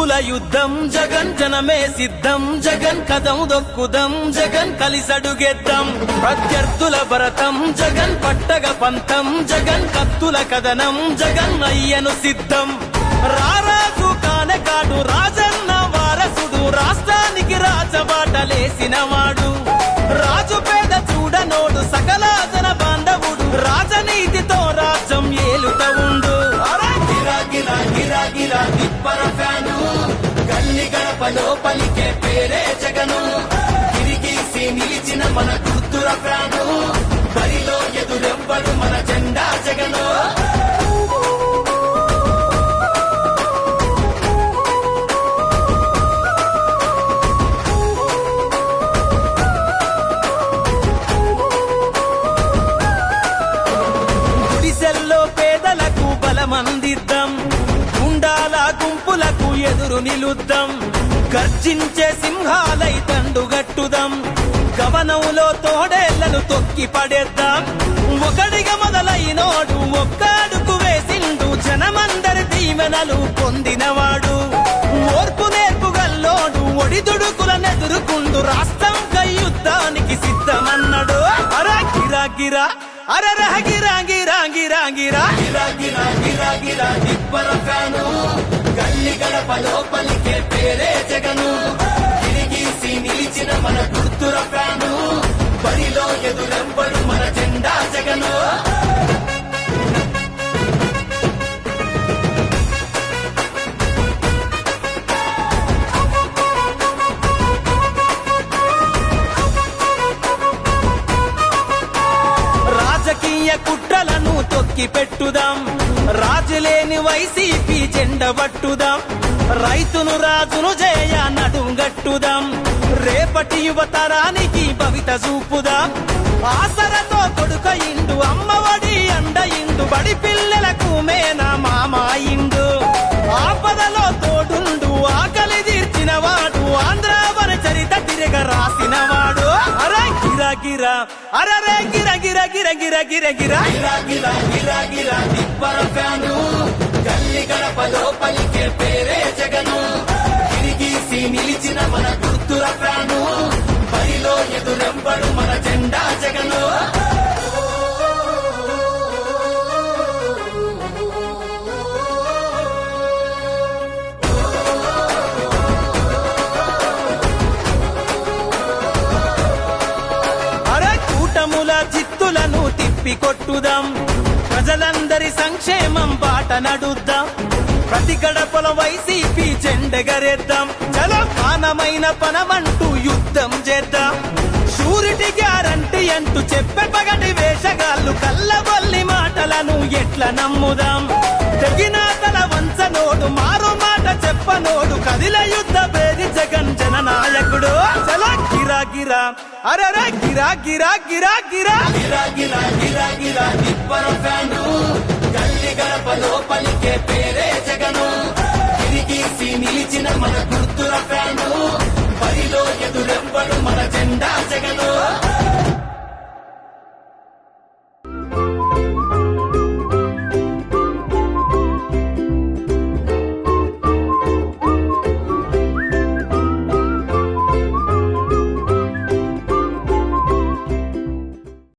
చూపుల యుద్ధం జగన్ జనమే సిద్ధం జగన్ కథం దొక్కుదం జగన్ కలిసడుగెద్దం. ప్రత్యర్థుల భరతం జగన్ పట్టగ పంతం జగన్ కత్తుల కథనం జగన్ అయ్యను సిద్ధం. రారాజు కానకాడు రాజన్న వారసుడు రాష్ట్రానికి రాజబాటలేసిన వాడు రాజు పేద చూడనోడు సకలాజన బాంధవుడు రా మన గుర్తుల ప్రాణు. బరిలో ఎదురెవ్వడు మన జెండా జగను. గుడిసెల్లో పేదలకు బలమందిద్దాం. గుండాల గుంపులకు ఎదురు నిలుద్దాం. గర్జించే సింహాలై తండుగట్టుదాం గవనంలో తోడేళ్ళను తొక్కి పడేద్దాం. ఒకడిగా మొదలైనోడు ఒక్కడుకు వేసిండు జనమందరి దీవెనలు పొందినవాడు. ఓర్పు నేర్పుగల్లోడు ఒడిదుడుకులనెదురుకుండు రాష్ట్రం కయ్యుద్దానికి సిద్ధమన్నాడు. అరా గిరా గిరా అరే రహ గిరా గిరా గిరా గిరా. గిరా గిరా గిరా గిరా దిబ్బర ఫ్యాను గల్లి గడపలో పలికే పేరే కుట్రలను తొక్కి పెట్టుదాం. రాజులేని వైసీపీ జెండ పట్టుదాం. రైతును రాజును జయ నడుంగట్టుదాం రేపటి యువతరానికి భవిత చూపుదాం. ఆసరతో కొడుక ఇండు అమ్మఒడి అండ ఇండు బడి గిరా గిరా అరే గిర గిర గిర గిర గిర గిర గిరా గిరా తిప్పి కొట్టుదాం. ప్రజలందరి సంక్షేమం బాట నడుద్దాం. ప్రతి గడపల వైసీపీ జెండగరేద్దాం చలో పానమైన పనమంటూ యుద్ధం చేద్దాం. షూరిటీ గ్యారంటీ అంటూ చెప్పే పగటి వేషగాళ్ళు కల్లబొల్లి మాటలను ఎట్లా నమ్ముదాం? తెగిన అరే అరే గిరా గిరా గిరా గిరా. గిరా గిరా గిరా గిరా తిప్పర ఫ్యాను. గల్లి గడపలో పలికే పేరే జగను. తిరిగేసి నిలిచిన మన గుర్తుల ఫ్యాను. బరిలో ఎదురెవ్వడు మన జెండా జగను.